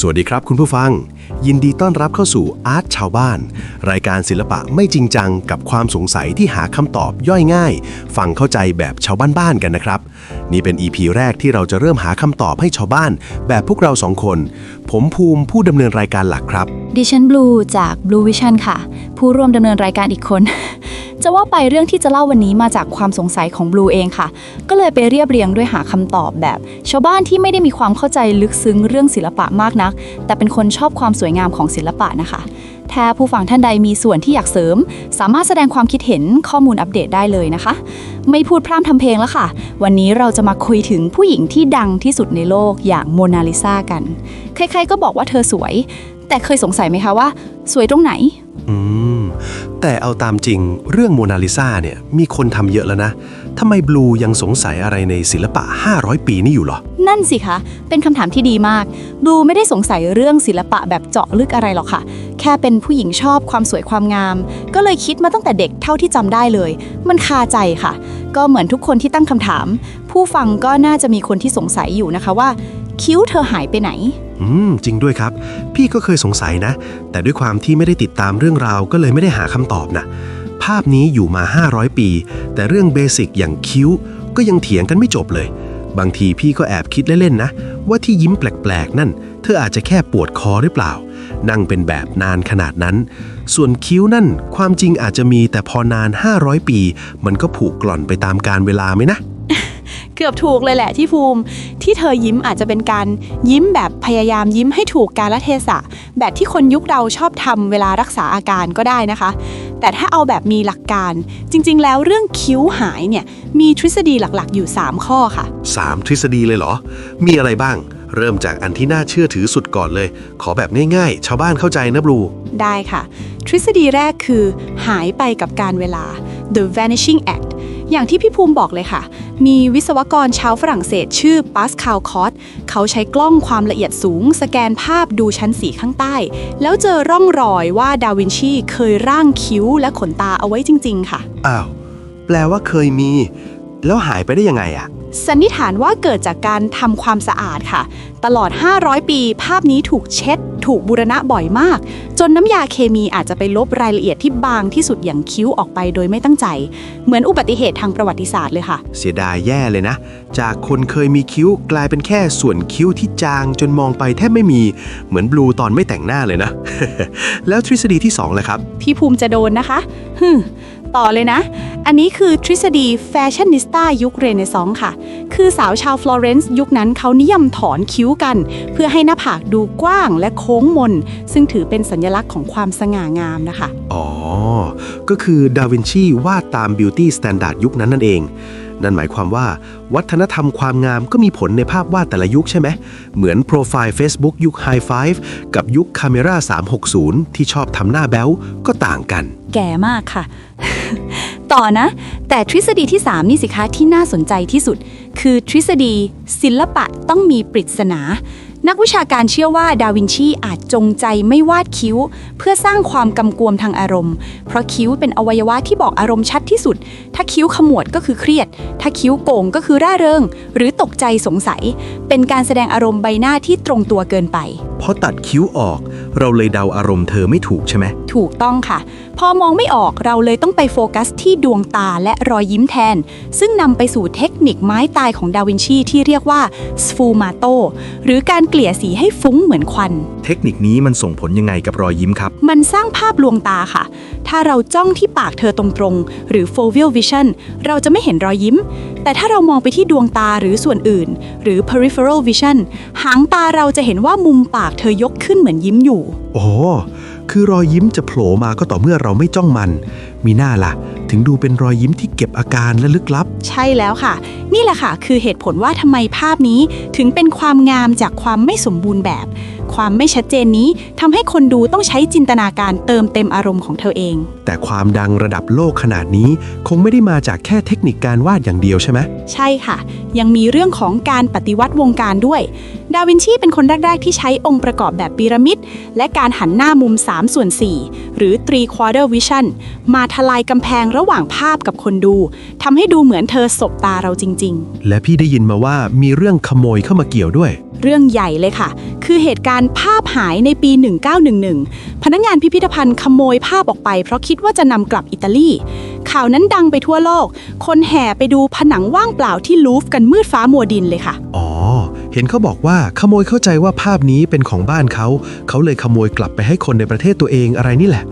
สวัสดีครับคุณผู้ฟัง ยินดีต้อนรับเข้าสู่อาร์ตชาวบ้าน รายการศิลปะไม่จริงจังกับความสงสัยที่หาคำตอบย่อยง่าย ฟังเข้าใจแบบชาวบ้านๆกันนะครับ นี่เป็น EP แรกที่เราจะเริ่มหาคำตอบให้ชาวบ้าน แบบพวกเราสองคน ผมภูมิผู้ดำเนินรายการหลักครับ ดิฉันบลูจาก Blue Vision ค่ะ ผู้ร่วมดำเนินรายการอีกคน จะว่าไปเรื่องที่จะเล่าวันนี้มาจากความสงสัยของบลูเองค่ะ ก็เลยไปเรียบเรียงด้วยหาคำตอบแบบ ชาวบ้านที่ไม่ได้มีความเข้าใจลึกซึ้งเรื่องศิลปะมากนัก แต่เป็นคนชอบความสวยงามของศิลปะนะคะ ถ้าผู้ฟังท่านใดมีส่วนที่อยากเสริม สามารถแสดงความคิดเห็นข้อมูลอัปเดตได้เลยนะคะ ไม่พูดพร่ำทำเพลงแล้วค่ะ วันนี้เราจะมาคุยถึงผู้หญิงที่ดังที่สุดในโลกอย่างโมนาลิซากัน ใครๆก็บอกว่าเธอสวย แต่เคยสงสัยไหมคะว่า สวยตรงไหน อืม แต่เอาตามจริงเรื่องโมนาลิซาเนี่ยมีคนทำเยอะแล้วนะทำไมบลูยังสงสัยอะไรในศิลปะ 500 ปีนี่อยู่หรอ นั่นสิคะ เป็นคำถามที่ดีมาก บลูไม่ได้สงสัยเรื่องศิลปะแบบเจาะลึกอะไรหรอกค่ะ แค่เป็นผู้หญิงชอบความสวยความงาม ก็เลยคิดมาตั้งแต่เด็กเท่าที่จำได้เลย มันคาใจค่ะ ก็เหมือนทุกคนที่ตั้งคำถาม ผู้ฟังก็น่าจะมีคนที่สงสัยอยู่นะคะว่า คิ้วเธอหายไปไหน อืม จริงด้วยครับ พี่ก็เคยสงสัยนะ แต่ด้วยความที่ไม่ได้ติดตามเรื่องราวก็เลยไม่ได้หาคำตอบนะภาพนี้อยู่มา 500 ปี แต่เรื่องเบสิกอย่างคิ้ว ก็ยังเถียงกันไม่จบเลย บางทีพี่ก็แอบคิดเล่นๆนะ ว่าที่ยิ้มแปลกๆ นั่น เธออาจจะแค่ปวดคอหรือเปล่า นั่งเป็นแบบนานขนาดนั้น ส่วนคิ้วนั่น ความจริงอาจจะมีแต่พอนาน 500 ปี มันก็ผูกกล่อนไปตามการเวลาไหมนะเกือบถูกเลยแหละที่ภูมิ ที่เธอยิ้มอาจจะเป็นการยิ้มแบบพยายามยิ้มให้ถูกกาลเทศะ แบบที่คนยุคเราชอบทำเวลารักษาอาการก็ได้นะคะ แต่ถ้าเอาแบบมีหลักการ จริง ๆ แล้วเรื่องคิ้วหายเนี่ยมีทฤษฎีหลักๆ อยู่ 3 ข้อค่ะ 3 ทฤษฎีเลยเหรอ มีอะไรบ้าง เริ่มจากอันที่น่าเชื่อถือสุดก่อนเลย ขอแบบง่ายๆ ชาวบ้านเข้าใจนะบลู ได้ค่ะ ทฤษฎีแรกคือ หายไปกับการเวลา the vanishing act อย่างที่พี่ภูมิบอกเลยค่ะ มีวิศวกรชาวฝรั่งเศสชื่อปาสคาลคอสเขาใช้กล้องความละเอียดสูง สแกนภาพดูชั้นสีข้างใต้ แล้วเจอร่องรอยว่าดาวินชีเคยร่างคิ้วและขนตาเอาไว้จริง ๆ ค่ะ อ้าว แปลว่าเคยมี แล้วหายไปได้ยังไงอะสันนิษฐานว่าเกิดจากการทำความสะอาดค่ะ ตลอด 500 ปี ภาพนี้ถูกเช็ด ถูกบูรณะบ่อยมาก จนน้ำยาเคมีอาจจะไปลบรายละเอียดที่บางที่สุดอย่างคิ้วออกไปโดยไม่ตั้งใจ เหมือนอุบัติเหตุทางประวัติศาสตร์เลยค่ะ เสียดายแย่เลยนะ จากคนเคยมีคิ้วกลายเป็นแค่ส่วนคิ้วที่จางจนมองไปแทบไม่มี เหมือนบลูตอนไม่แต่งหน้าเลยนะ แล้วทฤษฎีที่2ล่ะครับ พี่ภูมิจะโดนนะคะฮึม ต่อเลยนะ อันนี้คือทฤษฎีแฟชั่นนิสต้ายุคเรเนซองส์ค่ะ คือสาวชาวฟลอเรนซ์ยุคนั้นเขานิยมถอนคิ้วกัน เพื่อให้หน้าผากดูกว้างและโค้งมน ซึ่งถือเป็นสัญลักษณ์ของความสง่างามนะคะ อ๋อ ก็คือดาวินชีวาดตามบิวตี้สแตนดาร์ดยุคนั้นนั่นเอง นั่นหมายความว่า วัฒนธรรมความงามก็มีผลในภาพวาดแต่ละยุคใช่ไหม เหมือนโปรไฟล์ Facebook ยุค High Five กับยุค Camera 360 ที่ชอบทำหน้าแบ๊วก็ต่างกัน แก่มากค่ะ ต่อนะ แต่ทฤษฎีที่ 3 นี่สิคะที่น่าสนใจที่สุด คือทฤษฎีศิลปะต้องมีปริศนา นักวิชาการเชื่อว่าดาวินชีอาจจงใจไม่วาดคิ้ว เพื่อสร้างความกำกวมทางอารมณ์ เพราะคิ้วเป็นอวัยวะที่บอกอารมณ์ชัดที่สุด ถ้าคิ้วขมวดก็คือเครียด ถ้าคิ้วโก่งก็คือร่าเริง หรือตกใจสงสัย เป็นการแสดงอารมณ์ใบหน้าที่ตรงตัวเกินไปพอตัดคิ้วออก เราเลยเดาอารมณ์เธอไม่ถูกใช่ไหม ถูกต้องค่ะ พอมองไม่ออกเราเลยต้องไปโฟกัสที่ดวงตาและรอยยิ้มแทน ซึ่งนำไปสู่เทคนิคไม้ตายของดาวินชีที่เรียกว่าสฟูมาโตหรือการเกลี่ยสีให้ฟุ้งเหมือนควัน เทคนิคนี้มันส่งผลยังไงกับรอยยิ้มครับ มันสร้างภาพลวงตาค่ะ ถ้าเราจ้องที่ปากเธอตรงๆ หรือ foveal vision เราจะไม่เห็นรอยยิ้ม แต่ถ้าเรามองไปที่ดวงตาหรือส่วนอื่น หรือ peripheral vision หางตาเราจะเห็นว่ามุมปากเธอยกขึ้นเหมือนยิ้มอยู่ โอ้โหคือรอยยิ้มจะโผล่มาก็ต่อเมื่อเราไม่จ้องมัน มีหน้าล่ะ ถึงดูเป็นรอยยิ้มที่เก็บอาการและลึกลับ ใช่แล้วค่ะ นี่แหละค่ะ คือเหตุผลว่าทำไมภาพนี้ถึงเป็นความงามจากความไม่สมบูรณ์แบบ ความไม่ชัดเจนนี้ทำให้คนดูต้องใช้จินตนาการเติมเต็มอารมณ์ของเธอเอง แต่ความดังระดับโลกขนาดนี้คงไม่ได้มาจากแค่เทคนิคการวาดอย่างเดียวใช่ไหม ใช่ค่ะ ยังมีเรื่องของการปฏิวัติวงการด้วย ดาวินชีเป็นคนแรก ๆ ที่ใช้องค์ประกอบแบบพีระมิด และการหันหน้ามุม 3 ส่วน 4 หรือ three quarter vision มาทลายกำแพงระหว่างภาพกับคนดูทำให้ดูเหมือนเธอสบตาเราจริง ๆ และพี่ได้ยินมาว่ามีเรื่องขโมยเข้ามาเกี่ยวด้วย เรื่องใหญ่เลยค่ะ คือเหตุการณ์ภาพหายในปี 1911 พนักงานพิพิธภัณฑ์ขโมยภาพออกไป เพราะคิดว่าจะนำกลับอิตาลี ข่าวนั้นดังไปทั่วโลก คนแห่ไปดูผนังว่างเปล่าที่ลูฟร์กันมืดฟ้ามัวดินเลยค่ะ อ๋อ เห็นเขาบอกว่าขโมยเข้าใจว่าภาพนี้เป็นของบ้านเขา เขาเลยขโมยกลับไปให้คนในประเทศตัวเองอะไรนี่แหละ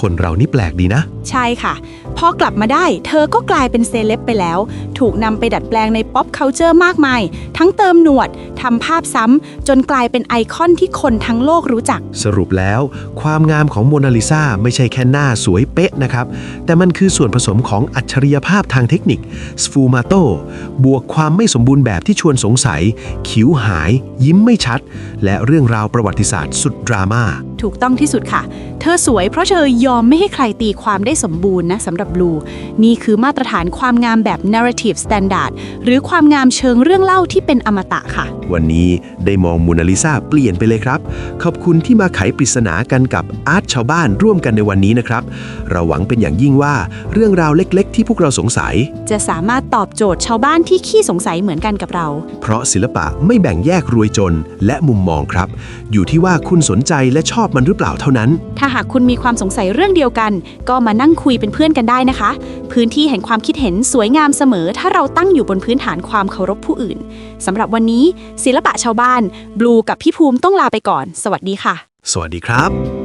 คนเรานี่แปลกดีนะ ใช่ค่ะ พอกลับมาได้ เธอก็กลายเป็นเซเลบไปแล้ว ถูกนำไปดัดแปลงในป๊อปเคาเจอร์มากมาย ทั้งเติมหนวด ทำภาพซ้ำจนกลายเป็นไอคอนที่คนทั้งโลกรู้จัก สรุปแล้ว ความงามของโมนาลิซาไม่ใช่แค่หน้าสวยเป๊ะนะครับ แต่มันคือส่วนผสมของอัจฉริยภาพทางเทคนิคสฟูมาโตบวกความไม่สมบูรณ์แบบที่ชวนสงสัย คิ้วหาย ยิ้มไม่ชัด และเรื่องราวประวัติศาสตร์สุดดราม่า ถูกต้องที่สุดค่ะ เธอสวยเพราะเธอยอมไม่ให้ใครตีความได้สมบูรณ์นะสำหรับบลู นี่คือมาตรฐานความงามแบบ narrative standard หรือความงามเชิงเรื่องเล่าที่เป็นอมตะค่ะ วันนี้ได้มองโมนาลิซาเปลี่ยนไปเลยครับ ขอบคุณที่มาไขปริศนากันกับอาร์ตชาวบ้านร่วมกันในวันนี้นะครับ เราหวังเป็นอย่างยิ่งว่าเรื่องราวเล็ก ๆ ที่พวกเราสงสัย จะสามารถตอบโจทย์ชาวบ้านที่ขี้สงสัยเหมือนกันกับเรา เพราะศิลปะไม่แบ่งแยกรวยจนและมุมมองครับ อยู่ที่ว่าคุณสนใจและชอบมันหรือเปล่าเท่านั้น ถ้าหากคุณมีความสงสัยเรื่องเดียวกัน ก็มานั่งคุยเป็นเพื่อนกันได้นะคะ พื้นที่แห่งความคิดเห็นสวยงามเสมอ ถ้าเราตั้งอยู่บนพื้นฐานความเคารพผู้อื่นสำหรับวันนี้ ศิลปะชาวบ้านบลูกับพี่ภูมิต้องลาไปก่อน สวัสดีค่ะ สวัสดีครับ